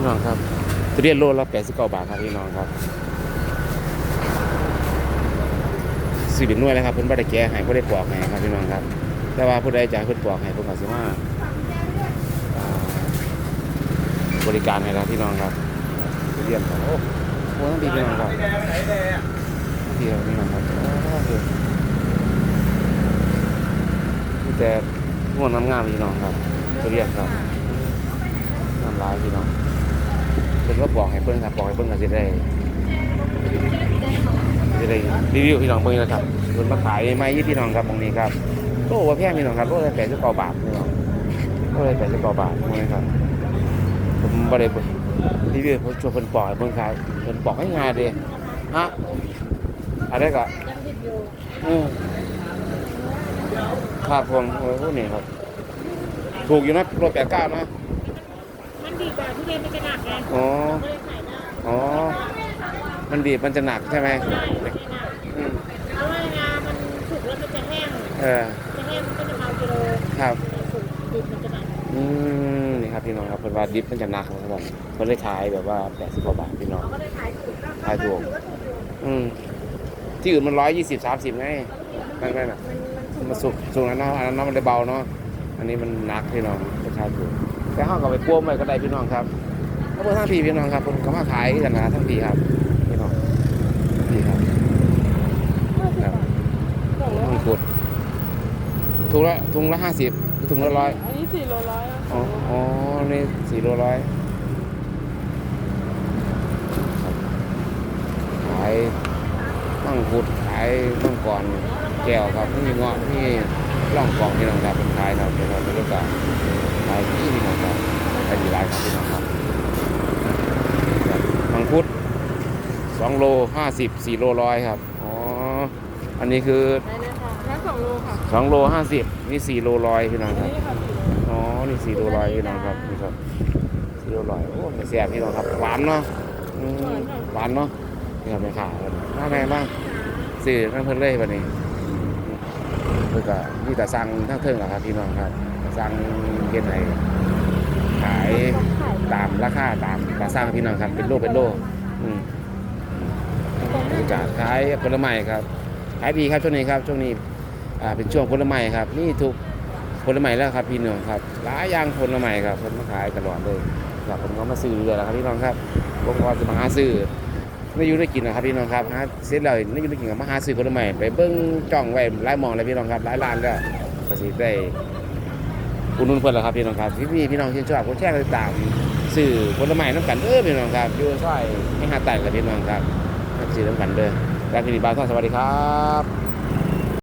พี่น้องครับทุเรียนโลละ89บาทครับพี่น้องครับซื้อเป็นหน่วยแล้วครับเพิ่นบ่ได้แกะให้บ่ได้ปอกให้ครับพี่น้องครับ แต่ว่าผู้ใดจะให้เพิ่นปอกให้เพิ่นก็สิมาอ่าบริการให้แล้วพี่น้องครับทุเรียนครับโอ้โหทั้งดีพี่น้องครับพี่ครับพี่น้องครับโอ้โหมีแต่ง่วงน้ำงามพี่น้องครับทุเรียนครับน้ำลายพี่น้อง ก็บอกให้เพิ่นครับบอกให้เพิ่นก็สิได้สิได้รีวิวพี่น้องเบิ่งนะครับเพิ่นมาขายไม้ยี่พี่น้องครับตรงนี้ครับโลว่าแพงพี่น้องครับโลละ89บาทพี่น้องโลละ89บาทนี่ครับผมบ่ได้รีวิวผมชวนเพิ่นปอกให้เพิ่นขายเพิ่นปอกง่ายๆเด้ฮะอะไรก็อือครับผมโอ้โหนี่ครับ ถูกอยู่นะโล89นะ มันดีกว่าทุเรียนมันจะหนักไงอ๋อ ก็เลยขายได้อ๋อ มันดีบมันจะหนักใช่ไหมใช่มันจะหนักอืมเพราะว่างามันสุกแล้วมันจะแห้ง เออ จะแห้งมันก็จะเมากิโลครับ แต่สุกดิบมันจะหนักอืมนี่ครับพี่น้องครับเพิ่นว่าดิบมันจะหนักนะครับผมเพิ่นเลยขายแบบว่า80กว่าบาทพี่น้อง เขาก็เลยขายถูกขายถูกอืมที่อื่นมัน120 30ไงนั่นนั่นน่ะมันมันสุกมันสุกสุกแล้วเนาะอันนั้นเนาะมันได้เบาเนาะอันนี้มันหนักพี่น้องราคาถูก แต่ห้าก็ไปป้วมไว้ก็ได้พี่น้องครับเพราะว่าทั้งพี่พี่น้องครับเพิ่นก็มาขายกันนะทั้งพี่ครับพี่น้องพี่ครับครับมังคุดถุงละถุงละห้าสิบถุงละร้อยอันนี้สี่โลร้อยอ๋ออ๋อนี่สี่โลร้อยครับขายมังคุดขายมังกรแก้วครับนี่เงาะนี่ล่องกองพี่น้องครับเป็นขายครับเป็นครับเป็นลูกค้าข ครับพี่น้องครับครับมังคุดสองโลห้าสิบสี่โลร้อยครับ อ๋อ อันนี้คือได้เลยค่ะแค่สองโลค่ะสองโลห้าสิบนี่สี่โลร้อยพี่น้องครับ นี่ค่ะสี่โลอ๋อ นี่สี่โลร้อยพี่น้องครับนี่ครับสี่โลร้อยโอ้แต่แซ่บพี่น้องครับ หวานเนาะอืมหวานเนาะนี่ครับไม่ขาดเลยมาแม่บ้างสื่อทั้งเพิ่นเลยวันนี้เพื่อก็มีแต่สั่งทั้งเทิงแหละครับพี่น้องครับสั่งเก็นไหน ขายตามราคาตามราสั่งพี่น้องครับเป็นโลเป็นโลอืมบรรยากาศขายผลไม้ครับขายดีครับช่วงนี้ครับช่วงนี้อ่าเป็นช่วงผลไม้ครับนี่ทุกผลไม้แล้วครับพี่น้องครับหลายอย่างผลไม้ครับผมมาขายตลอดเลยครับผมก็มาซื้อเลยนะครับพี่น้องครับผมก็จะมาหาซื้อไม่อยู่ได้กินนะครับพี่น้องครับหาเสร็จแล้วไม่อยู่ได้กินกับมาหาซื้อผลไม้ไปเบิ้งจ้องไว้หลายหมองเลยพี่น้องครับหลายร้านแล้วก็สิได้ อุดหนุนเพื่อนแล้วครับพี่น้องครับพี่พี่พี่น้องที่ชอบกดแช่กันตามสื่อผลไม้น้ำกันเด้อพี่น้องครับอยู่ซอยให้หาดไต่กับพี่น้องครับสื่อน้ำกันเด้อแล้วคลินิกบางท่าสวัสดีครับ